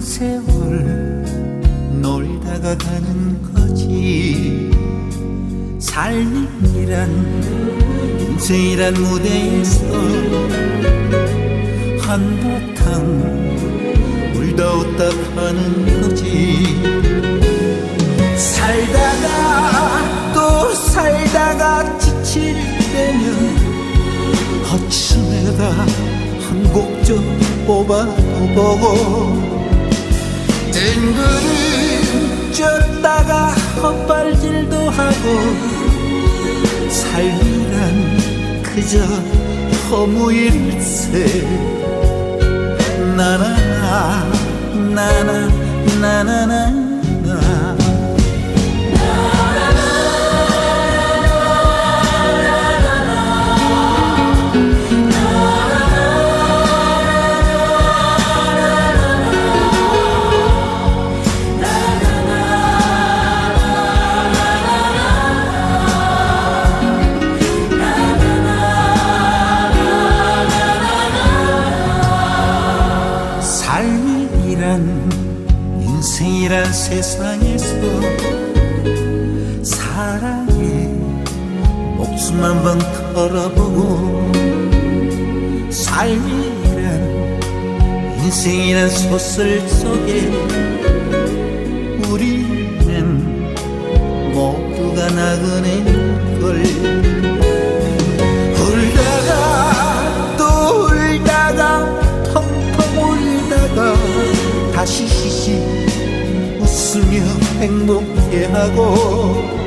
세월 놀다가 가는 거지. 삶이란 인생이란 무대에서 한바탕 울다 웃다 가는 거지. 살다가 또 살다가 지칠 때면 허춤에다 한곡좀 뽑아보고 뜬구름 쪘다가 헛발질도 하고 삶이란 그저 허무일세. 나나나 나나 나나나 나 삶이란 인생이란 세상에서 사랑에 목숨 한 번 걸어보고 삶이란 인생이란 소설 속에 우리는 모두가 나그네 걸 다시 시시 웃으며 행복해하고